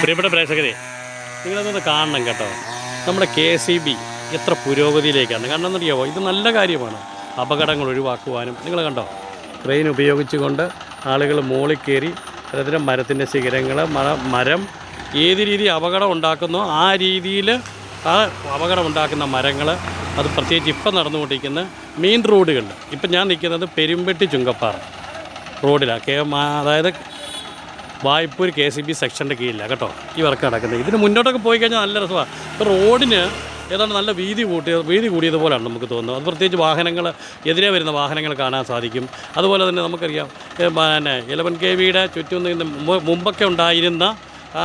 പ്രിയപ്പെട്ട പ്രേക്ഷകരെ നിങ്ങളതൊന്ന് കാണണം കേട്ടോ. നമ്മുടെ കെ സി ബി എത്ര പുരോഗതിയിലേക്കാണ്. കാരണം എന്നറിയാമോ ഇത് നല്ല കാര്യമാണ്. അപകടങ്ങൾ ഒഴിവാക്കുവാനും നിങ്ങൾ കണ്ടോ? ക്രെയിൻ ഉപയോഗിച്ചുകൊണ്ട് ആളുകൾ മുകളിൽ കയറി അതിന് മരത്തിന്റെ ശിഖരങ്ങൾ മര ഏത് രീതി അപകടം ഉണ്ടാക്കുന്നോ ആ രീതിയിൽ ആ അപകടം ഉണ്ടാക്കുന്ന മരങ്ങൾ അത് പ്രത്യേകിച്ച് ഇപ്പം നടന്നുകൊണ്ടിരിക്കുന്ന മെയിൻ റോഡുകളിൽ ഇപ്പം ഞാൻ നിൽക്കുന്നത് പെരുമ്പെട്ടി ചുങ്കപ്പാറ റോഡിലാണ് അതായത് വായ്പൂർ കെ സി ബി സെക്ഷന്റെ കീഴിലാണ് കേട്ടോ. ഈ വർക്ക് നടക്കുന്നത്. ഇതിന് മുന്നോട്ടൊക്കെ പോയി കഴിഞ്ഞാൽ നല്ല രസമാണ് റോഡിന് ഏതാണ്ട് നല്ല വീതി കൂട്ടിയ വീതി കൂടിയതുപോലെയാണ് നമുക്ക് തോന്നുന്നത്. അത് പ്രത്യേകിച്ച് വാഹനങ്ങൾ എതിരെ വരുന്ന വാഹനങ്ങൾ കാണാൻ സാധിക്കും. അതുപോലെ തന്നെ നമുക്കറിയാം പിന്നെ ഇലവൻ കെ വിയുടെ ചുറ്റും മുമ്പൊക്കെ ഉണ്ടായിരുന്ന ആ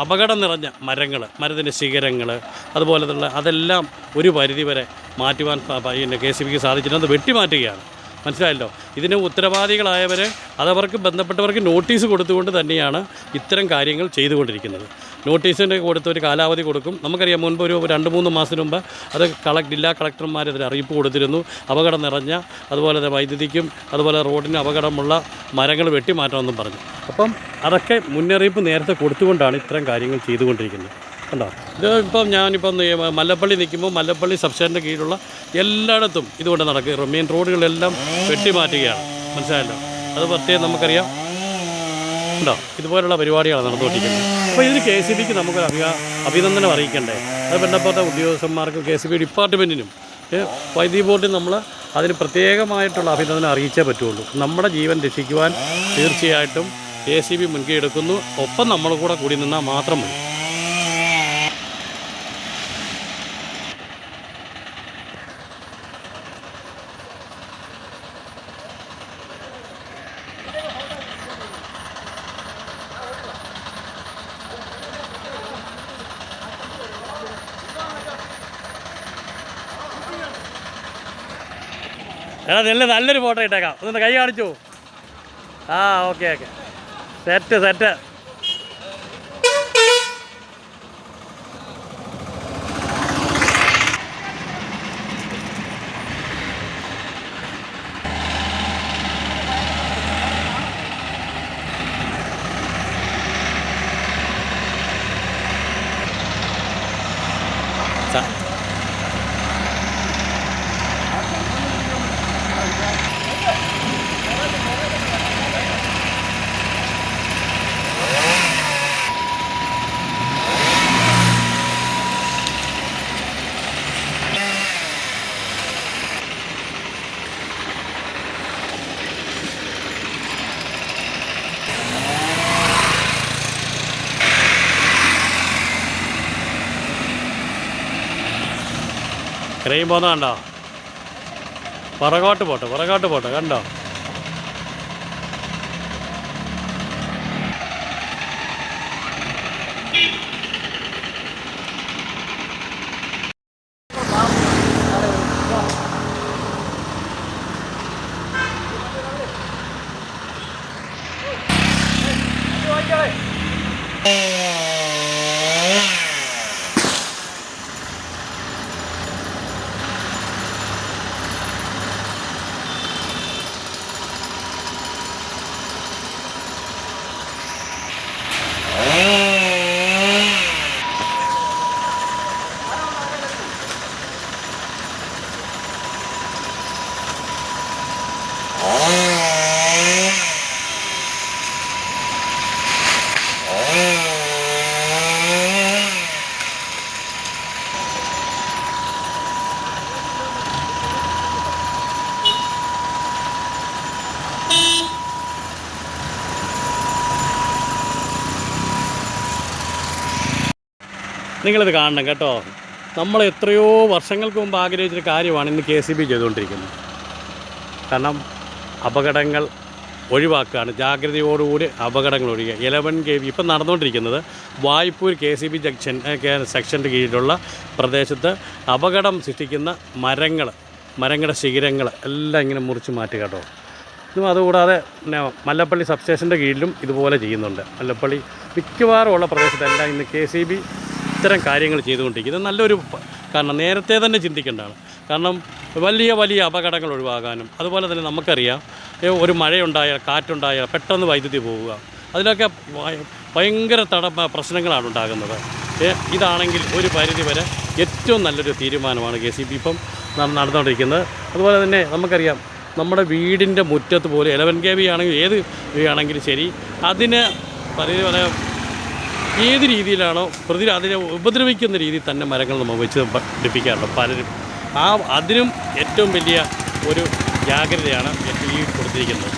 അപകടം നിറഞ്ഞ മരങ്ങൾ മരത്തിന്റെ ശിഖരങ്ങൾ അതുപോലെ തന്നെ അതെല്ലാം ഒരു പരിധി വരെ മാറ്റുവാൻ പിന്നെ കെ സി ബിക്ക് സാധിച്ചിട്ടുണ്ട്. വെട്ടിമാറ്റുകയാണ്. മനസ്സിലായല്ലോ? ഇതിന് ഉത്തരവാദികളായവർ അതവർക്ക് ബന്ധപ്പെട്ടവർക്ക് നോട്ടീസ് കൊടുത്തുകൊണ്ട് തന്നെയാണ് ഇത്തരം കാര്യങ്ങൾ ചെയ്തുകൊണ്ടിരിക്കുന്നത്. നോട്ടീസിന്റെ കൊടുത്ത് ഒരു കാലാവധി കൊടുക്കും. നമുക്കറിയാം മുൻപ് ഒരു രണ്ട് മൂന്ന് മാസത്തിന് മുമ്പ് അത് കളക് ജില്ലാ കളക്ടർമാർ ഇതിന് അറിയിപ്പ് കൊടുത്തിരുന്നു. അപകടം നിറഞ്ഞ അതുപോലെ തന്നെ വൈദ്യുതിക്കും അതുപോലെ റോഡിന് അപകടമുള്ള മരങ്ങൾ വെട്ടിമാറ്റണമെന്നും പറഞ്ഞു. അപ്പം അതൊക്കെ മുന്നറിയിപ്പ് നേരത്തെ കൊടുത്തുകൊണ്ടാണ് ഇത്തരം കാര്യങ്ങൾ ചെയ്തുകൊണ്ടിരിക്കുന്നത്. കണ്ടോ ഇത് ഇപ്പം ഞാനിപ്പം മല്ലപ്പള്ളി നിൽക്കുമ്പോൾ മല്ലപ്പള്ളി സബ്സ്റ്റാൻഡിന്റെ കീഴിലുള്ള എല്ലായിടത്തും ഇതുകൊണ്ട് നടക്കുക മെയിൻ റോഡുകളെല്ലാം വെട്ടിമാറ്റുകയാണ് മനസ്സിലായല്ലോ? അത് പ്രത്യേകം നമുക്കറിയാം. ഉണ്ടോ? ഇതുപോലുള്ള പരിപാടികളാണ് നടന്നുകൊണ്ടിരിക്കുന്നത്. അപ്പോൾ ഇതിന് കെ സി ബിക്ക് നമുക്ക് അഭിയാ അഭിനന്ദനം അറിയിക്കണ്ടേ? അത് ബന്ധപ്പെട്ട ഉദ്യോഗസ്ഥന്മാർക്കും കെ സി ബി ഡിപ്പാർട്ട്മെന്റിനും വൈദ്യുതി ബോർഡിൽ നമ്മൾ അതിന് പ്രത്യേകമായിട്ടുള്ള അഭിനന്ദനം അറിയിച്ചേ പറ്റുള്ളൂ. നമ്മുടെ ജീവൻ രക്ഷിക്കുവാൻ തീർച്ചയായിട്ടും കെ സി ബി മുൻകൈ എടുക്കുന്നു. ഒപ്പം നമ്മൾ കൂടെ കൂടി നിന്നാൽ മാത്രം മതി. എടാ നല്ല നല്ലൊരു ഫോട്ടോ ഇട്ടേക്കാം. ഒന്ന് കൈ കാണിച്ചു. ആ okay okay set set crane പോകുന്ന കണ്ടോ? പുറകോട്ട് പോട്ടെ പുറകോട്ട് പോട്ടെ കണ്ടോ? നിങ്ങളിത് കാണണം കേട്ടോ. നമ്മൾ എത്രയോ വർഷങ്ങൾക്ക് മുമ്പ് ആഗ്രഹിച്ചൊരു കാര്യമാണ് ഇന്ന് കെ സി ബി ചെയ്തുകൊണ്ടിരിക്കുന്നത്. കാരണം അപകടങ്ങൾ ഒഴിവാക്കുകയാണ് ജാഗ്രതയോടുകൂടി അപകടങ്ങൾ ഒഴിയുക ഇലവൻ കെ വി ഇപ്പം നടന്നുകൊണ്ടിരിക്കുന്നത് Vaipur K C B junction സെക്ഷന്റെ കീഴിലുള്ള പ്രദേശത്ത് അപകടം സൃഷ്ടിക്കുന്ന മരങ്ങൾ മരങ്ങളുടെ ശിഖരങ്ങൾ എല്ലാം ഇങ്ങനെ മുറിച്ച് മാറ്റുക കേട്ടോ. ഇതും അതുകൂടാതെ പിന്നെ മല്ലപ്പള്ളി സബ്സ്റ്റേഷന്റെ കീഴിലും ഇതുപോലെ ചെയ്യുന്നുണ്ട്. മല്ലപ്പള്ളി മിക്കവാറും ഉള്ള പ്രദേശത്തെല്ലാം ഇന്ന് കെ സി ബി ഇത്തരം കാര്യങ്ങൾ ചെയ്തുകൊണ്ടിരിക്കും ഇത് നല്ലൊരു കാരണം നേരത്തെ തന്നെ ചിന്തിക്കേണ്ടതാണ്. കാരണം വലിയ വലിയ അപകടങ്ങൾ ഒഴിവാകാനും അതുപോലെ തന്നെ നമുക്കറിയാം ഒരു മഴയുണ്ടായാൽ കാറ്റുണ്ടായാൽ പെട്ടെന്ന് വൈദ്യുതി പോവുക. അതിലൊക്കെ ഭയങ്കര തട പ്രശ്നങ്ങളാണ് ഉണ്ടാകുന്നത്. ഇതാണെങ്കിൽ ഒരു പരിധി വരെ ഏറ്റവും നല്ലൊരു തീരുമാനമാണ് കെ സി ബി ഇപ്പം നടന്നുകൊണ്ടിരിക്കുന്നത്. അതുപോലെ തന്നെ നമുക്കറിയാം നമ്മുടെ വീടിന്റെ മുറ്റത്ത് പോലും ഇലവൻ കെ ബി ആണെങ്കിൽ ഏത് ആണെങ്കിലും ശരി അതിന് പരിധി വരെ ഏത് രീതിയിലാണോ പ്രതി അതിനെ ഉപദ്രവിക്കുന്ന രീതിയിൽ തന്നെ മരങ്ങൾ നമ്മൾ വെച്ച് പിടിപ്പിക്കാറുണ്ട് പലരും ആ അതിനും ഏറ്റവും വലിയ ഒരു ജാഗ്രതയാണ് ഈ കൊടുത്തിരിക്കുന്നത്.